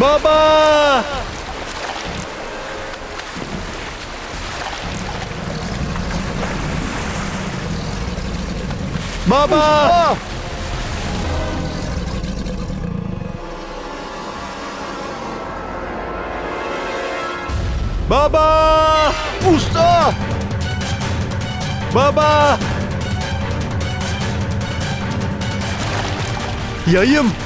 Baba! Baba! Baba! Usta! Baba! Yayım!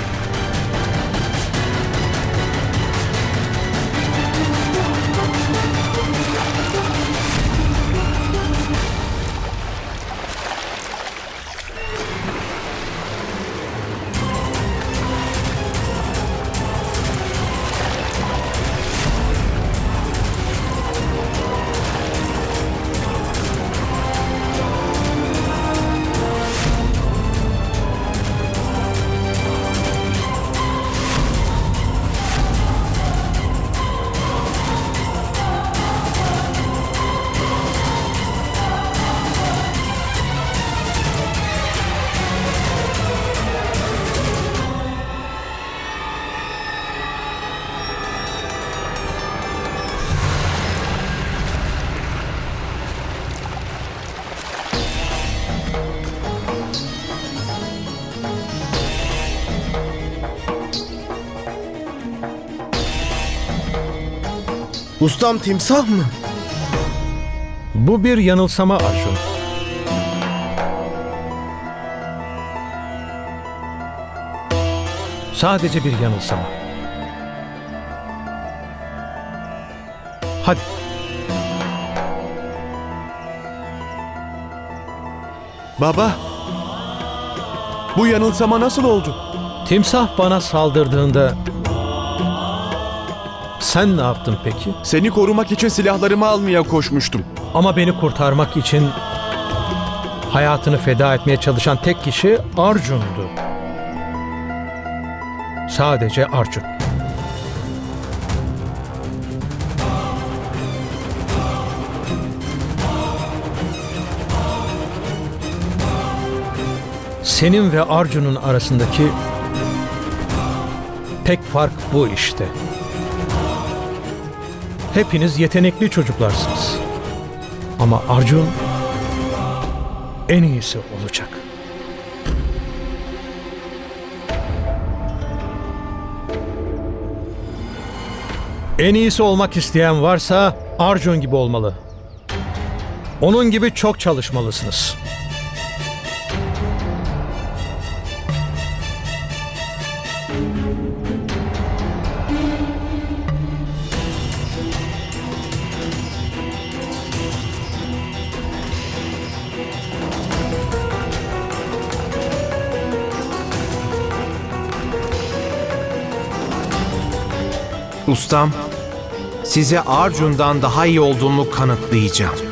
Ustam timsah mı? Bu bir yanılsama Arjun. Sadece bir yanılsama. Hadi Baba! Bu yanılsama nasıl oldu? timsah bana saldırdığında sen ne yaptın peki? Seni korumak için silahlarımı almaya koşmuştum. Ama beni kurtarmak için hayatını feda etmeye çalışan tek kişi Arjun'du. Sadece Arjun. Senin ve Arjun'un arasındaki tek fark bu işte. Hepiniz yetenekli çocuklarsınız. Ama Arjun en iyisi olacak. En iyisi olmak isteyen varsa Arjun gibi olmalı. Onun gibi çok çalışmalısınız. Ustam, size Arjun'dan daha iyi olduğumu kanıtlayacağım.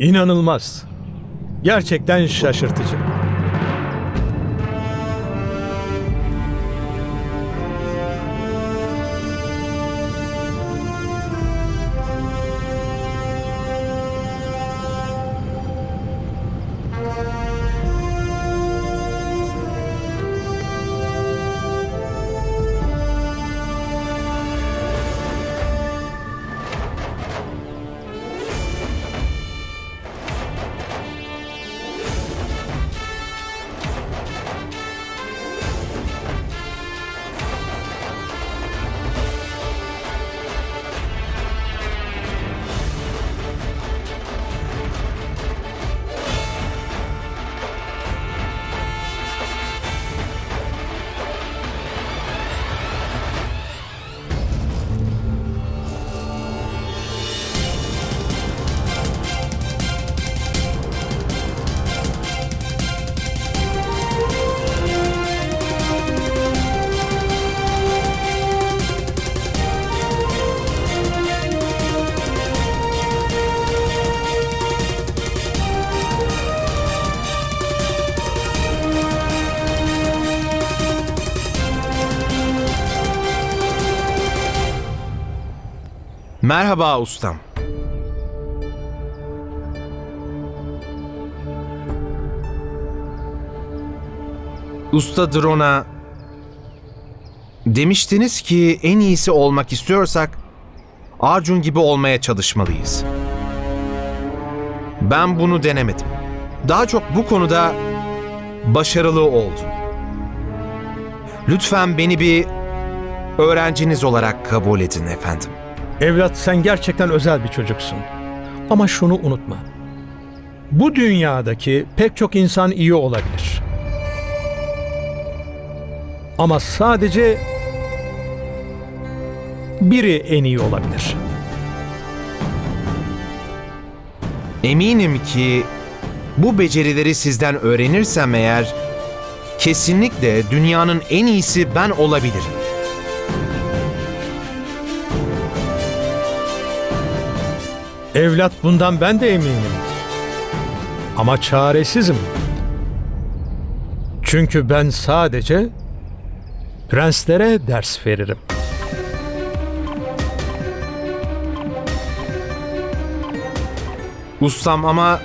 İnanılmaz. Gerçekten şaşırtıcı. Merhaba ustam. Usta Drona demiştiniz ki en iyisi olmak istiyorsak Arjun gibi olmaya çalışmalıyız. Ben bunu denemedim. Daha çok bu konuda başarılı oldum. Lütfen beni bir öğrenciniz olarak kabul edin efendim. Evlat sen gerçekten özel bir çocuksun. Ama şunu unutma. Bu dünyadaki pek çok insan iyi olabilir. Ama sadece biri en iyi olabilir. Eminim ki bu becerileri sizden öğrenirsem eğer kesinlikle dünyanın en iyisi ben olabilirim. Evlat bundan ben de eminim. Ama çaresizim. Çünkü ben sadece prenslere ders veririm. Ustam ama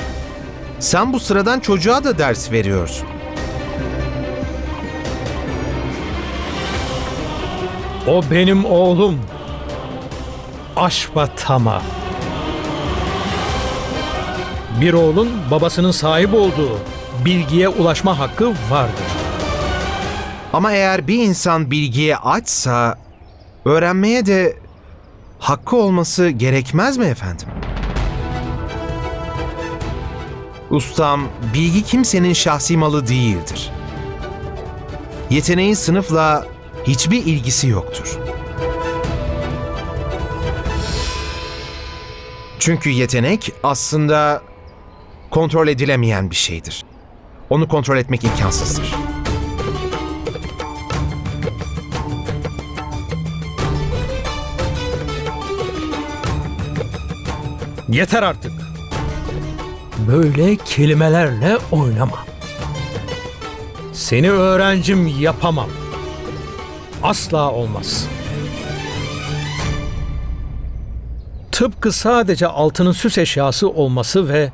sen bu sıradan çocuğa da ders veriyorsun. O benim oğlum. Aşvatama. Bir oğlun babasının sahip olduğu bilgiye ulaşma hakkı vardır. Ama eğer bir insan bilgiye açsa öğrenmeye de hakkı olması gerekmez mi efendim? Ustam, bilgi kimsenin şahsi malı değildir. Yeteneğin sınıfla hiçbir ilgisi yoktur. Çünkü yetenek aslında kontrol edilemeyen bir şeydir. Onu kontrol etmek imkansızdır. Yeter artık. Böyle kelimelerle oynama. Seni öğrencim yapamam. Asla olmaz. Tıpkı sadece altının süs eşyası olması ve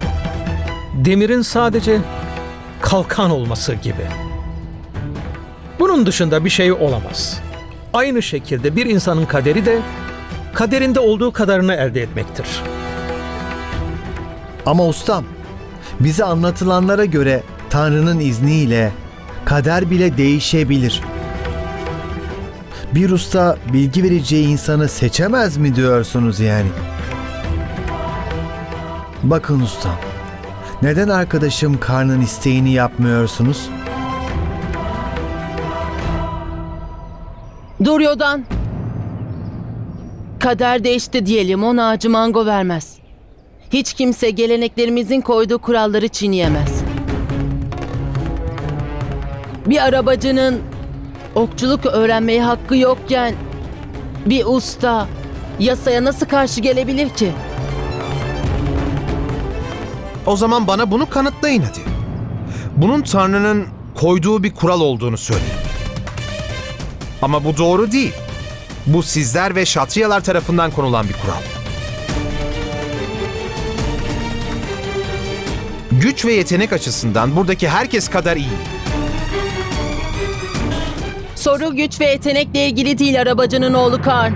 demirin sadece kalkan olması gibi. Bunun dışında bir şey olamaz. Aynı şekilde bir insanın kaderi de kaderinde olduğu kadarını elde etmektir. Ama ustam, bize anlatılanlara göre Tanrı'nın izniyle kader bile değişebilir. Bir usta bilgi vereceği insanı seçemez mi diyorsunuz yani? Bakın ustam, neden arkadaşım karnın isteğini yapmıyorsunuz? Duryodhan. Kader değişti diyelim ona acı mango vermez. Hiç kimse geleneklerimizin koyduğu kuralları çiğneyemez. Bir arabacının okçuluk öğrenmeye hakkı yokken bir usta yasaya nasıl karşı gelebilir ki? O zaman bana bunu kanıtlayın hadi. Bunun Tanrı'nın koyduğu bir kural olduğunu söyleyin. Ama bu doğru değil. Bu sizler ve şatriyalar tarafından konulan bir kural. Güç ve yetenek açısından buradaki herkes kadar iyi. Soru güç ve yetenekle ilgili değil arabacının oğlu Karn.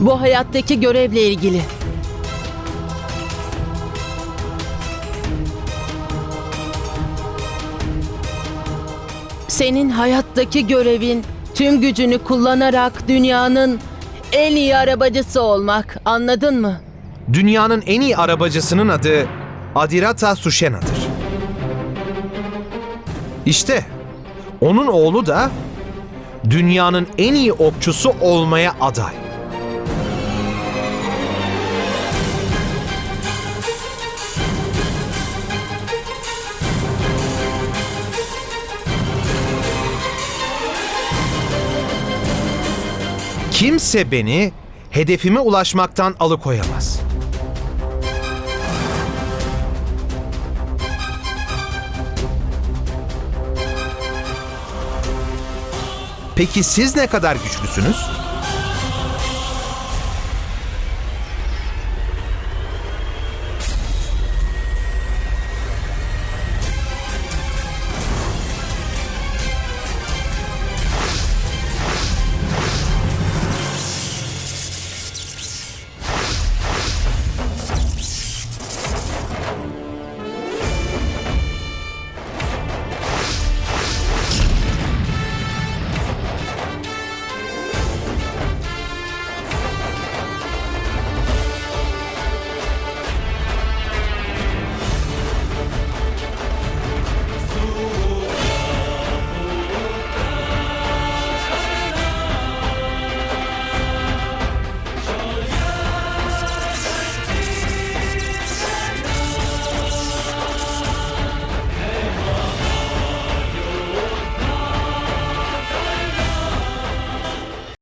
Bu hayattaki görevle ilgili. Senin hayattaki görevin tüm gücünü kullanarak dünyanın en iyi arabacısı olmak. Anladın mı? Dünyanın en iyi arabacısının adı Adirata Sushena'dır. İşte onun oğlu da dünyanın en iyi okçusu olmaya aday. Kimse beni hedefime ulaşmaktan alıkoyamaz. Peki siz ne kadar güçlüsünüz?